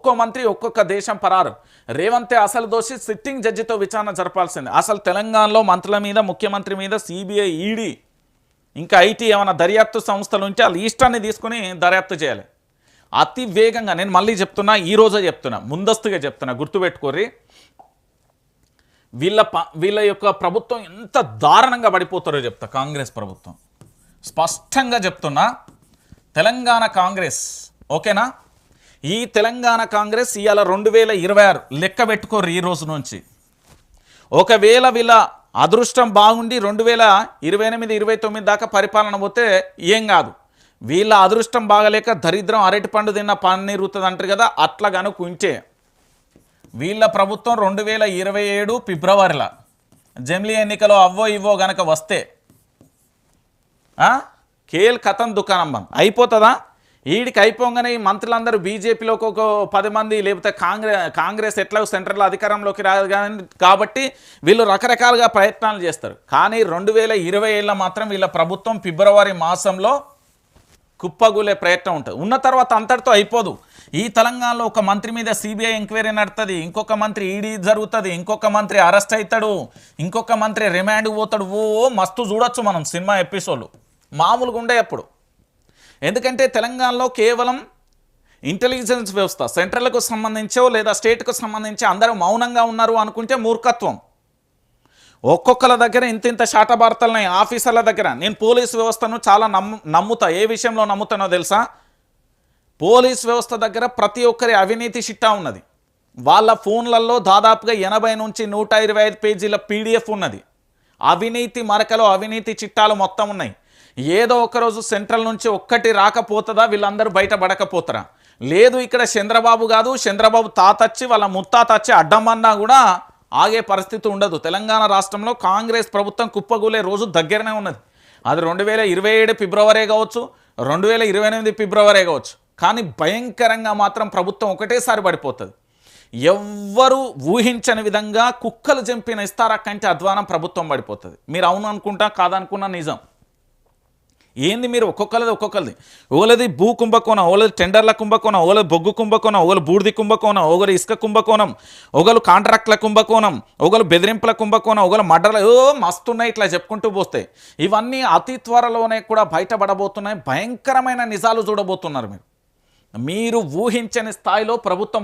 ఒక్కో మంత్రి ఒక్కొక్క దేశం పరారు. రేవంతే అసలు దోషి సిట్టింగ్ జడ్జితో విచారణ జరపాల్సింది. అసలు తెలంగాణలో మంత్రుల మీద ముఖ్యమంత్రి మీద సిబిఐ ఈడీ ఇంకా ఐటీ ఏమైనా దర్యాప్తు సంస్థలు ఉంటే ఆ లిస్టాన్ని తీసుకుని దర్యాప్తు చేయాలి. అతి వేగంగా నేను మళ్ళీ చెప్తున్నా ఈ రోజే చెప్తున్నా ముందస్తుగా చెప్తున్నా గుర్తుపెట్టుకోరి వీళ్ళ వీళ్ళ యొక్క ప్రభుత్వం ఎంత దారుణంగా పడిపోతారో చెప్తా కాంగ్రెస్ ప్రభుత్వం. స్పష్టంగా చెప్తున్నా తెలంగాణ కాంగ్రెస్ ఓకేనా? ఈ తెలంగాణ కాంగ్రెస్ ఇవాళ రెండు వేల ఇరవై ఆరు లెక్క పెట్టుకోరు ఈ రోజు నుంచి. ఒకవేళ వీళ్ళ అదృష్టం బాగుండి రెండు వేల ఇరవై ఎనిమిది ఇరవై తొమ్మిది దాకా పరిపాలన పోతే ఏం కాదు. వీళ్ళ అదృష్టం బాగలేక దరిద్రం అరటి పండు తిన్న పన్నీరుతుంది అంటారు కదా అట్లా కనుకుంటే వీళ్ళ ప్రభుత్వం రెండు వేల ఇరవై ఏడు ఫిబ్రవరిలో జమిలీ ఎన్నికలో అవ్వో ఇవ్వో గనక వస్తే కేల్ కథం దుకాణం బంద్. అయిపోతుందా? ఈడికి అయిపోగానే ఈ మంత్రులందరూ బీజేపీలోకి ఒక పది మంది లేకపోతే కాంగ్రెస్ కాంగ్రెస్ ఎట్లా సెంట్రల్ అధికారంలోకి రాదు కానీ కాబట్టి వీళ్ళు రకరకాలుగా ప్రయత్నాలు చేస్తారు. కానీ రెండు వేల ఇరవై ఏళ్ళ మాత్రం వీళ్ళ ప్రభుత్వం ఫిబ్రవరి మాసంలో కుప్పగూలే ప్రయత్నం ఉంటుంది. ఉన్న తర్వాత అంతటితో అయిపోదు. ఈ తెలంగాణలో ఒక మంత్రి మీద సిబిఐ ఎంక్వైరీ నడుతుంది ఇంకొక మంత్రి ఈడీ జరుగుతుంది ఇంకొక మంత్రి అరెస్ట్ అవుతాడు ఇంకొక మంత్రి రిమాండ్ పోతాడు. ఓ మస్తు చూడొచ్చు మనం సినిమా ఎపిసోడ్లు. మామూలుగా ఉండే అప్పుడు ఎందుకంటే తెలంగాణలో కేవలం ఇంటెలిజెన్స్ వ్యవస్థ సెంట్రల్కు సంబంధించో లేదా స్టేట్కు సంబంధించి అందరూ మౌనంగా ఉన్నారు అనుకుంటే మూర్ఖత్వం. ఒక్కొక్కల దగ్గర ఇంత ఇంత శాటభారతలున్నాయి ఆఫీసర్ల దగ్గర. నేను పోలీస్ వ్యవస్థను చాలా నమ్ము నమ్ముతా. ఏ విషయంలో నమ్ముతానో తెలుసా? పోలీస్ వ్యవస్థ దగ్గర ప్రతి ఒక్కరి అవినీతి చిట్టా ఉన్నది. వాళ్ళ ఫోన్లలో దాదాపుగా ఎనభై నుంచి నూట ఇరవై ఐదు పేజీల పీడిఎఫ్ ఉన్నది. అవినీతి మరకలో అవినీతి చిట్టాలు మొత్తం ఉన్నాయి. ఏదో ఒకరోజు సెంట్రల్ నుంచి ఒక్కటి రాకపోతుందా? వీళ్ళందరూ బయటపడకపోతారా? లేదు ఇక్కడ చంద్రబాబు కాదు చంద్రబాబు తాతచ్చి వాళ్ళ ముత్తాత వచ్చి అడ్డమన్నా కూడా ఆగే పరిస్థితి ఉండదు. తెలంగాణ రాష్ట్రంలో కాంగ్రెస్ ప్రభుత్వం కుప్పగూలే రోజు దగ్గరనే ఉన్నది. అది రెండు వేల ఇరవై ఏడు ఫిబ్రవరి కావచ్చు రెండు వేల ఇరవై ఎనిమిది ఫిబ్రవరి కావచ్చు. కానీ భయంకరంగా మాత్రం ప్రభుత్వం ఒకటేసారి పడిపోతుంది. ఎవ్వరు ఊహించని విధంగా కుక్కలు చంపిన ఇస్తారా కంటే అధ్వానం ప్రభుత్వం పడిపోతుంది. మీరు అవును అనుకుంటా కాదనుకున్నా నిజం. ఏంది మీరు ఒక్కొక్కరిది ఒక్కొక్కరిది ఓలది భూ కుంభకోణం ఓలది టెండర్ల కుంభకోణం ఓలది బొగ్గు కుంభకోణం ఓగలు బూడిది కుంభకోణం ఒకరు ఇసుక కుంభకోణం ఒకరు కాంట్రాక్ట్ల కుంభకోణం ఒకరు బెదిరింపుల కుంభకోణం ఒకరు మడ్డల ఓ మస్తున్నాయి ఇట్లా చెప్పుకుంటూ పోస్తాయి ఇవన్నీ అతి త్వరలోనే కూడా బయటపడబోతున్నాయి. భయంకరమైన నిజాలు చూడబోతున్నారు మీరు. మీరు ఊహించని స్థాయిలో ప్రభుత్వం